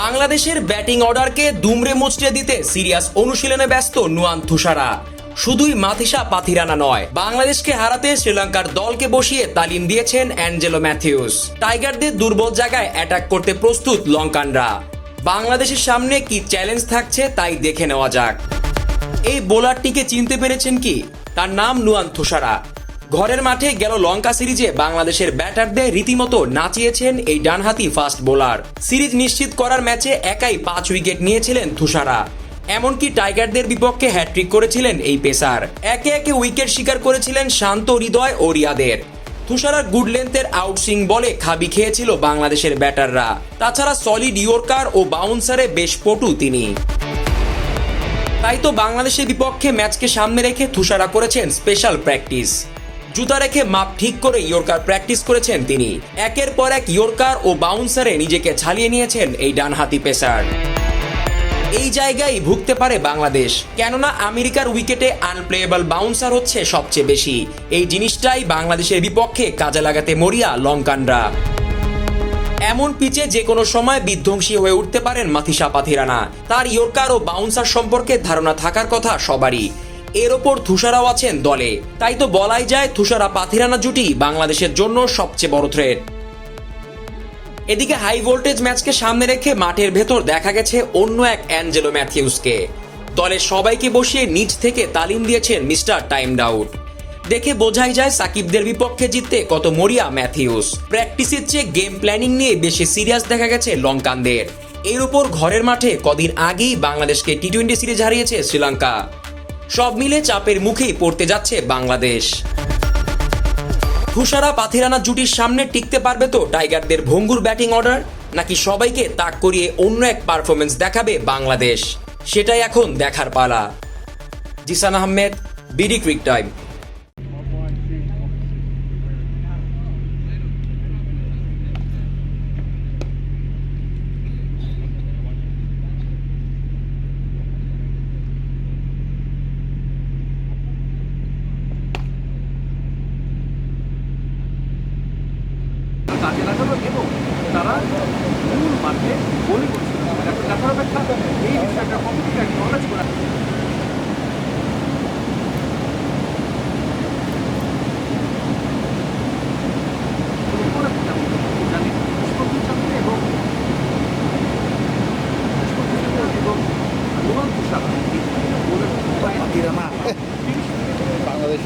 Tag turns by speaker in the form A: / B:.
A: বাংলাদেশের ব্যাটিং অর্ডারকে দুমড়ে মুচড়ে দিতে সিরিয়াস অনুশীলনে ব্যস্ত নুয়ান তুষারা শুধুই মাথিসা পাথিরানা নয়, বাংলাদেশকে হারাতে শ্রীলঙ্কার দলকে বসিয়ে তালিম দিয়েছেন অ্যাঞ্জেলো ম্যাথিউস। টাইগারদের দুর্বল জায়গায় অ্যাটাক করতে প্রস্তুত লঙ্কানরা। বাংলাদেশের সামনে কি চ্যালেঞ্জ থাকছে তাই দেখে নেওয়া যাক। এই বোলারটিকে চিনতে পেরেছেন কি? তার নাম নুয়ান তুষারা ঘরের মাঠে গেল লঙ্কা সিরিজে বাংলাদেশের ব্যাটারদের রীতিমতো নাচিয়েছেন এই ডানহাতি ফাস্ট বোলার। সিরিজ নিশ্চিত করার ম্যাচে একাই পাঁচ উইকেট নিয়েছিলেন তুষারা। এমনকি টাইগারদের বিপক্ষে হ্যাট্রিক করেছিলেন এই পেসার। একে একে উইকেট শিকার করেছিলেন শান্ত হৃদয় ও রিয়াদের। তুষারার গুড লেন্থের আউটসুইং বলে খাবি খেয়েছিল বাংলাদেশের ব্যাটাররা। তাছাড়া সলিড ইয়র্কার ও বাউন্সারে বেশ পটু তিনি। তাই তো বাংলাদেশের বিপক্ষে ম্যাচকে সামনে রেখে তুষারা করেছেন স্পেশাল প্র্যাকটিস জুতা রেখে মাপ ঠিক করে ইয়র্কার প্র্যাকটিস করেছেন তিনি। একের পর এক ইয়র্কার ও বাউন্সারে নিজেকে ছালিয়ে নিয়েছেন এই ডানহাতি পেসার। এই জায়গায় ভুগতে পারে বাংলাদেশ। কেননা আমেরিকার উইকেটে আনপ্লেয়েবল বাউন্সার হচ্ছে সবচেয়ে বেশি। এই জিনিসটাই বাংলাদেশের বিপক্ষে কাজে লাগাতে মরিয়া লঙ্কানরা। এমন পিচে যে কোনো সময় বিধ্বংসী হয়ে উঠতে পারেন মাথিসা পাথিরানা তার ইয়র্কার ও বাউন্সার সম্পর্কে ধারণা থাকার কথা সবারই। এর ওপর তুষারাও আছেন দলে। তাই তো বলাই যায় তুষারা পাথিরানা জুটি বাংলাদেশের জন্য সবচেয়ে বড় থ্রেট এদিকে হাই ভোল্টেজ ম্যাচকে সামনে রেখে মাঠের ভেতর দেখা গেছে অন্য এক অ্যাঞ্জেলো ম্যাথিউসকে। দলের সবাইকে বসিয়ে নিচ থেকে তালিম দিয়েছেন মিস্টার টাইম ডাউট দেখে বোঝাই যায় সাকিবদের বিপক্ষে জিততে কত মরিয়া ম্যাথিউস। প্র্যাকটিসের চেয়ে গেম প্ল্যানিং নিয়ে বেশি সিরিয়াস দেখা গেছে লঙ্কানদের। এর উপর ঘরের মাঠে কদিন আগেই বাংলাদেশকে টি টোয়েন্টি সিরিজ হারিয়েছে শ্রীলঙ্কা। সব মিলে চাপের মুখেই পড়তে যাচ্ছে বাংলাদেশ। হুসারা পাথিরানা জুটির সামনে টিকতে পারবে তো টাইগারদের ভঙ্গুর ব্যাটিং অর্ডার, নাকি সবাইকে তাক করিয়ে অন্য এক পারফরমেন্স দেখাবে বাংলাদেশ? সেটাই এখন দেখার পালা। Zisan Ahmed, BD Crick Time.
B: কাজে লাগানো এবং তারা মূল মাঠে বলি করছিল। মানে এখন দেখার অপেক্ষা, এই বিষয়টা কমিটিকে একটু করা। বাংলাদেশ